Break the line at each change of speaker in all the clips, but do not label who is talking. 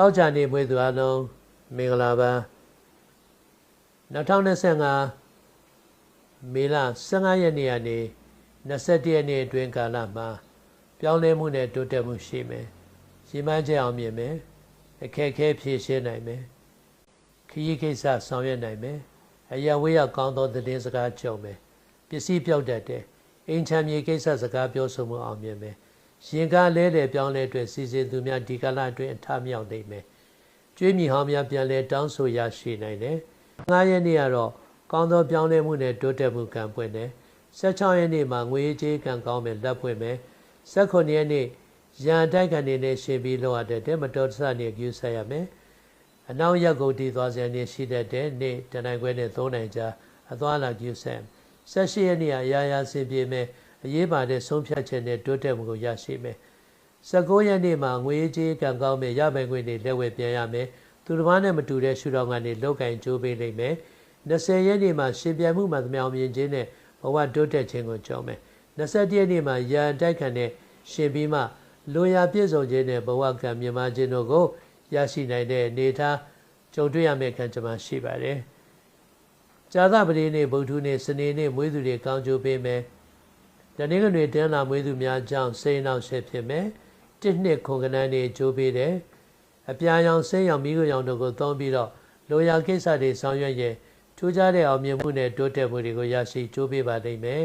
တောက်ကြနေမွေးသူအလုံးမင်္ဂလာပါ2025မေလ15ရက်နေ့ကနေ21ရက်နေ့အတွင်းကာလမှာပြောင်းလဲမှုနဲ့တိုးတက်မှုရှိမယ်။ရီမန်းချက်အောင်မြင်မယ်။အခက်အခဲဖြေရှင်းနိုင်မယ်။ခရီးကိစ္စဆောင်ရွက်နိုင်မယ်။အရာဝေးရကောင်းသောသတင်းစကားကြုံမယ်။ပစ္စည်းပြောက်တတ်တယ်။အိမ်ချမ်းမြေကိစ္စစကားပြောဆိုမှုအောင်မြင်မယ်။ ရင်ကားလဲတယ်ပြောင်းလဲအတွက်စီစဉ်သူများဒီကလာအတွင်းအထမြောက်နိုင်မယ်။ကျွေးမြီဟောင်းများပြန်လဲတောင်းဆိုရရှိနိုင်တယ်။ငါးရက်နေ့ကတော့ကောင်းသောပြောင်းလဲမှုနဲ့တိုးတက်မှုကံပွင့်တယ်16ရက်နေ့မှာငွေကြေးကံကောင်းမယ်လက်ပွင့်မယ်18ရက်နေ့ရန်တိုက်ကနေနဲ့ရှင်ပြီးလောက်ရတဲ့မတော်တဆနေကျူးဆက်ရမယ်အနောက်ရက်ကိုတည်သွားစရာနေရှိတတ်တဲ့နေ့တနိုင်ခွဲနဲ့3နိုင်ကြာအသွားလာကျူးဆက်18ရက်နေ့အရာရာဆင်ပြေမယ် အရေးပါတဲ့ဆုံးဖြတ်ချက်နဲ့တိုးတက်မှုကိုရရှိမယ်19ရက်နေ့မှာငွေကြေးကံကောင်းမယ်ရပိုင်ခွင့်တွေလက်ဝဲပြန်ရမယ်သူတစ်ပါးနဲ့မတူတဲ့ရှုထောင့်ကနေလောက်ကင်ကြိုးပေးလိမ့်မယ်20ရက်နေ့မှာရှင်ပြန်မှုမှသမျှမြင်ခြင်းနဲ့ဘဝတိုးတက်ခြင်းကိုကြောင်းမယ်21ရက်နေ့မှာရန်တိုက်ခံတဲ့ရှင်ပြီးမှလိုရာပြည့်စုံခြင်းနဲ့ဘဝကံမြမခြင်းတို့ကိုရရှိနိုင်တဲ့အနေထားကြုံတွေ့ရမယ့်ခံကြမှာရှိပါတယ်။ဇာသပတိနေ့ဗုဒ္ဓနေ့စနေနေ့မွေးသူတွေကောင်းကျိုးပေးမယ်။ တနင်္ဂနွေတင်းလာမွေးသူများကြောင့်စိတ်နှောက်ရှက်ဖြစ်မယ်။တစ်နှစ်ခုန်ကနန်းနေ့ကျိုးပေးတယ်။အပြာရောင်စိတ်ရောင်မိခိုရောင်တို့ကိုသုံးပြီးတော့လိုရာကိစ္စတွေဆောင်ရွက်ရင်ထူးခြားတဲ့အောင်မြင်မှုနဲ့တိုးတက်မှုတွေကိုရရှိကြိုးပေးပါလိမ့်မယ်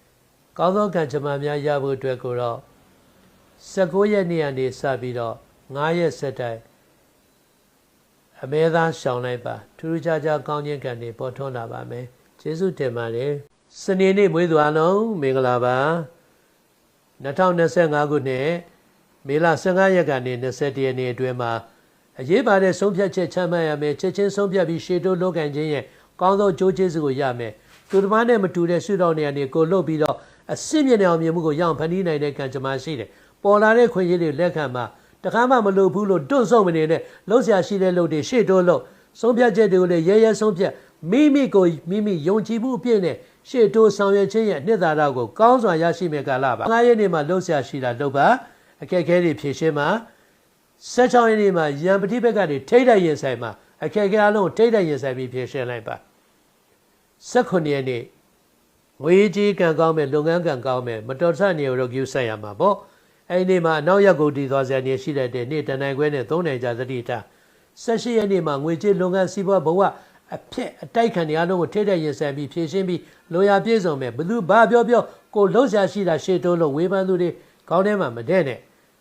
။ကောင်းသောကံကြမ္မာများရဖို့အတွက်ကိုတော့19ရက်နေ့ကနေစပြီးတော့9ရက်ဆက်တိုက်အမဲသားရှောင်လိုက်ပါထူးထူးခြားခြားကောင်းခြင်းကံတွေပေါ်ထွန်းလာပါမယ်။ကျေးဇူးတင်ပါတယ်။ စနေနေ့မွေးသူအလုံးမင်္ဂလာပါ။2025ခုနှစ်မေလ15ရက်ကနေ21ရက်နေ့အတွင်းမှာအရေးပါတဲ့ဆုံးဖြတ်ချက်ချမှတ်ရမယ်ချက်ချင်းဆုံးဖြတ်ပြီးရှေ့တိုးလုပ်ကန်ခြင်းရဲ့ကောင်းသောကြိုးကျေးဇူးကိုရမယ်သူတစ်ပါးနဲ့မတူတဲ့ရှုထောင့်တွေကနေကိုလှုပ်ပြီးတော့အစင့်မြင့်တဲ့အောင်မြင်မှုကိုရအောင်ဖန်တီးနိုင်တဲ့ကံကြမ္မာရှိတယ်ပေါ်လာတဲ့ခွင့်ရည်တွေလက်ခံမှာတခါမှမလိုဘူးလို့တွန့်ဆုတ်မနေနဲ့လှုပ်ရှားရှိတဲ့လှုပ်တွေရှေ့တိုးလှုပ်ဆုံးဖြတ်ချက်တွေကိုလည်းရဲရဲဆုံးဖြတ်မိမိကိုမိမိယုံကြည်မှုအပြည့်နဲ့ ရှေ့တိုးဆောင်ရွက်ခြင်းရဲ့အနှစ်သာရကိုကောင်းစွာရရှိမဲ့ကာလပါငါးရက်နေ့မှာလှုပ်ရှားရှိတာလှုပ်ပါအခက်အခဲတွေဖြေရှင်းမှာ16ရက်နေ့မှာရန်ပတိဘက်ကနေထိတ်တိုက်ရင်ဆိုင်မှာအခက်အခဲအလုံးထိတ်တိုက်ရင်ဆိုင်ပြီးဖြေရှင်းလိုက်ပါ18ရက်နေ့ငွေကြီးကံကောင်းမဲ့လုပ်ငန်းကံကောင်းမဲ့မတော်ဆနေရောကျူးဆက်ရမှာပေါ့အဲ့ဒီနေ့မှာအနောက်ရက်ကိုတည်သွားစရာနေရှိတဲ့နေ့တနိုင်ခွဲနဲ့၃နိုင်ကြာသတိထား18ရက်နေ့မှာငွေကြေးလုပ်ငန်းစီးပွားဘဝ အဖြစ်အတိုက်ခံနေအလုံးကိုထိတဲ့ရင်ဆိုင်ပြီးဖြည့်ရှင်းပြီးလိုရာပြည့်စုံမဲ့ဘလူဘာပြောပြောကိုလှုပ်ရှားရှိတာရှေ့တိုးလို့ဝေဖန်သူတွေခေါင်းထဲမှာမတဲ့နဲ့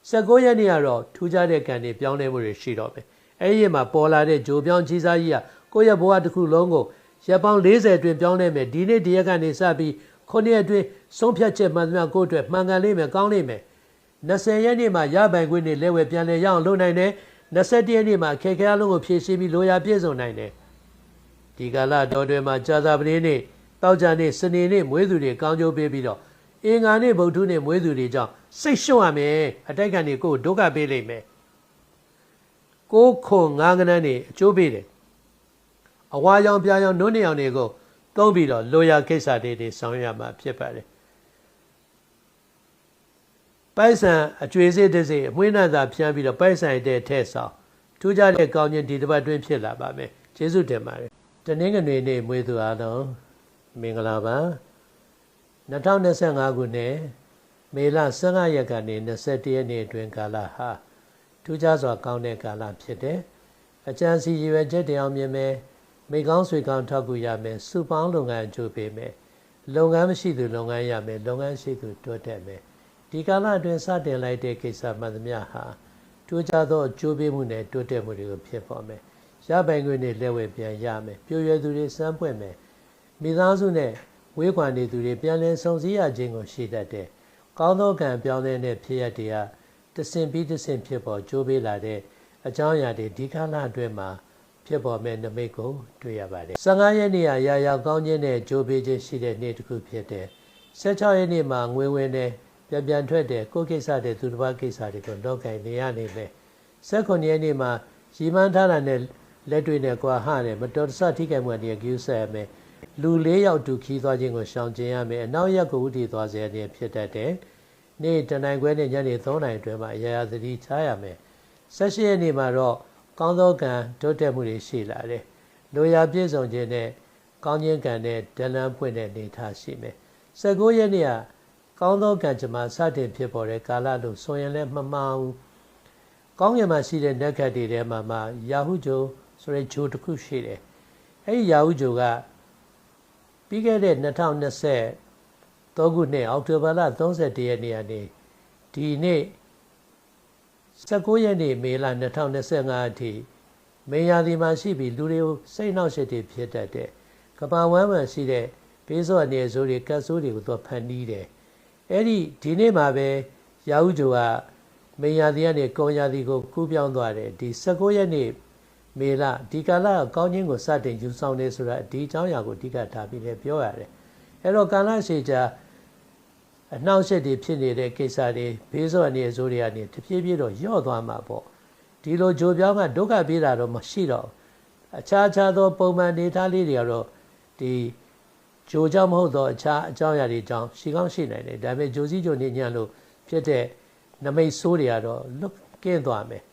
19ရက်နေ့ကတော့ထူးခြားတဲ့ကံတွေပြောင်းလဲမှုတွေရှိတော့ပဲအဲ့ဒီမှာပေါ်လာတဲ့ဂျိုပြောင်းကြီးစားကြီးကကိုယ့်ရဲ့ဘဝတစ်ခုလုံးကိုရက်ပေါင်း40အတွင်းပြောင်းလဲမယ်ဒီနေ့ဒီရက်ကနေစပြီးခုနှစ်ရက်အတွင်းဆုံးဖြတ်ချက်မှန်သမျှကိုယ့်အတွက်မှန်ကန်လိမ့်မယ်ကောင်းလိမ့်မယ်20ရက်နေ့မှာရပိုင်ခွင့်တွေလက်ဝဲပြန်လဲရအောင်လုပ်နိုင်တယ်21ရက်နေ့မှာခေခဲအလုံးကိုဖြည့်ရှင်းပြီးလိုရာပြည့်စုံနိုင်တယ် ဒီကာလတော်တွင်မှာကြာသာပတိနေ့တောက်ကြနေ့စနေနေ့မွေးသူတွေကောင်းကျိုးပေးပြီးတော့အင်္ဂါနေ့ဗုဒ္ဓနေ့မွေးသူတွေကြောင့်စိတ်ရှုံ့ရမယ်အတိုက်ခံတွေကိုဒုက္ခပေးလိမ့်မယ်ကိုခွန်ငါးကနန်းနေအကျိုးပေးတယ်အဝါရောင်ပြာရောင်နုံးနေအောင်တွေကိုသုံးပြီးတော့လိုရာကိစ္စတွေတွေဆောင်ရွက်မှာဖြစ်ပါတယ်ပိုက်ဆံအကျွေးစစ်တစ်စိအမွှေးနှံသာဖြန်းပြီးတော့ပိုက်ဆံတဲ့ထဲဆောင်ထူးခြားတဲ့ကောင်းခြင်းဒီတစ်ပတ်တွင်းဖြစ်လာပါမယ်ကျေးဇူးတင်ပါတယ် တနင်္ဂနွေနေ့မွေးသူအားလုံးမင်္ဂလာပါ2025ခုနှစ်မေလ15ရက်ကနေ21ရက်နေ့အတွင်းကာလဟာထူးခြားစွာကောင်းတဲ့ကာလဖြစ်တယ်အကြံစီရွယ်ချက်တရားမြင်မယ်မိကောင်းဆွေကောင်းထောက်ကူရမယ်စုပေါင်းလုပ်ငန်းအကျိုးပေးမယ်လုပ်ငန်းမရှိသူလုပ်ငန်းရမယ်လုပ်ငန်းရှိသူတိုးတက်မယ်ဒီကာလအတွင်းစတင်လိုက်တဲ့ကိစ္စမှန်သမျှဟာတိုးကြသောအကျိုးပေးမှုနဲ့တိုးတက်မှုတွေကိုဖြစ်ပေါ်မယ် ရပိုင်ခွင့်နဲ့လက်ဝဲပြန်ရမယ်ပြိုရွယ်သူတွေစမ်းပွင့်မယ်မိသားစုနဲ့ဝေးကွာနေသူတွေပြန်လည်ဆုံစည်းရခြင်းကိုရှိတတ်တယ်ကောင်းသောကံပြောင်းလဲတဲ့ဖြစ်ရတရားတဆင်ပြီးတဆင်ဖြစ်ပေါ်ကြိုးပေးလာတဲ့အကြောင်းအရာတွေဒီကာလအတွင်းမှာဖြစ်ပေါ်မဲ့နမိတ်ကိုတွေ့ရပါတယ်15ရက်နေ့ရာရာကောင်းခြင်းနဲ့ကြိုးပေးခြင်းရှိတဲ့နေ့တစ်ခုဖြစ်တယ်16ရက်နေ့မှာငွေဝင်တဲ့ပြန်ပြန်ထွက်တဲ့ကိုယ်ကိစ္စတဲ့သူတစ်ပါးကိစ္စတွေကိုလောကင်နေရနေမယ်19ရက်နေ့မှာရီမန်းထားတာနဲ့ လက်တွေ့နဲ့ကွာဟတယ်မတော်တဆထိခိုက်မှုတွေကျူးဆက်ရမယ်လူ၄ယောက်တူခီးသွားခြင်းကိုရှောင်ကျဉ်ရမယ်အနောက်ရက်ကိုဥတည်သွားစေတဲ့ဖြစ်တတ်တယ်နေ့တနိုင်ခွဲနဲ့ညနေ3နိုင်အတွင်းမှာအရာရာသတိထားရမယ်16ရက်နေ့မှာတော့ကောင်းသောကံတိုးတက်မှုတွေရှိလာတယ်လိုရာပြည့်စုံခြင်းနဲ့ကောင်းခြင်းကံနဲ့ဒလန်ပွင့်တဲ့နေထားရှိမယ်19ရက်နေ့ကကောင်းသောကံကြမ္မာစတင်ဖြစ်ပေါ်တဲ့ကာလလို့ဆိုရင်လည်းမမှန်ဘူးကောင်းကင်မှာရှိတဲ့နက်ခတ်တွေထဲမှာမှယာဟုဂျို ဆိုတဲ့ဂျိုတစ်ခုရှိတယ်အဲဒီယာဟုဂျိုကပြီးခဲ့တဲ့2020သောခုနှစ်အောက်တိုဘာလ31ရက်နေ့ကနေဒီနေ့19ရက်နေ့မေလ2025အထိမင်းရာသီမှာရှိပြီးလူတွေကိုစိတ်နှောက်ယှက်တွေဖြစ်တတ်တဲ့ကဘာဝမ်းမှာရှိတဲ့ဘေးစောအနေဆိုးတွေကတ်ဆိုးတွေကိုသူဖန်တီးတယ်အဲ့ဒီဒီနေ့မှာပဲရာဟုဂျိုကမင်းရာသီကနေကုံရာသီကိုကူးပြောင်းသွားတယ်ဒီ19ရက်နေ့ မေလဒီကာလကောင်းခြင်းကိုစတင်ယူဆောင်နေဆိုတာဒီအကြောင်းအရာကိုအဓိကထားပြီးလည်းပြောရတယ်အဲ့တော့ကာလရှည်ကြာအနှောက်အယှက်တွေဖြစ်နေတဲ့ကိစ္စတွေဘေးစောအနေအစိုးတွေကနေတဖြည်းဖြည်းတော့ယော့သွားမှာပေါ့ဒီလိုဂျိုပြောင်းကဒုက္ခပေးတာတော့မရှိတော့အခြားခြားသောပုံမှန်နေသားလေးတွေကတော့ဒီဂျိုကြောင့်မဟုတ်တော့အခြားအကြောင်းအရာတွေကြောင့်ရှိကောင်းရှိနိုင်တယ်ဒါပေမဲ့ဂျိုစည်းဂျိုနေညံ့လို့ဖြစ်တဲ့နမိတ်ဆိုးတွေကတော့လွတ်ကင်းသွားမယ်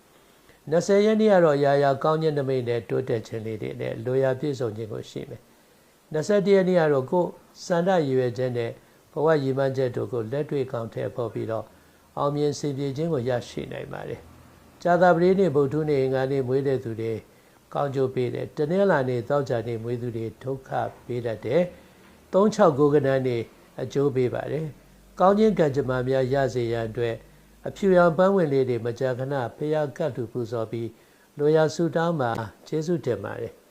20ရက်နေ့ကတော့ရာရာကောင်းခြင်းနမိတ်နဲ့တိုးတက်ခြင်းလေးတွေနဲ့လိုရာပြည့်စုံခြင်းကိုရှိမယ်21ရက်နေ့ကတော့ကိုယ်စန္ဒရွယ်ခြင်းနဲ့ဘဝရည်မှန်းချက်တို့ကိုလက်တွေ့ကောင်းထည့်ဖို့ပြီးတော့အောင်မြင်စင်ပြေခြင်းကိုရရှိနိုင်ပါတယ်။ဇာတာပရိနေ့ဗုဒ္ဓနေ့ငါနေ့မွေးတဲ့သူတွေကောင်းကျိုးပေးတယ်။တနင်္လာနေ့သောကြာနေ့မွေးသူတွေဒုက္ခပေးတတ်တယ်။36ကဏ္ဍနေ့အကျိုးပေးပါတယ်။ကောင်းခြင်းကံကြမ္မာများရစေရန်အတွက် အဖြူရောင်ပန်းဝင်လေးတွေမကြာခဏဖျားကတ်လူပူဇော်ပြီးလိုရာဆူတောင်းမှာကျေးဇူးတင်ပါတယ်။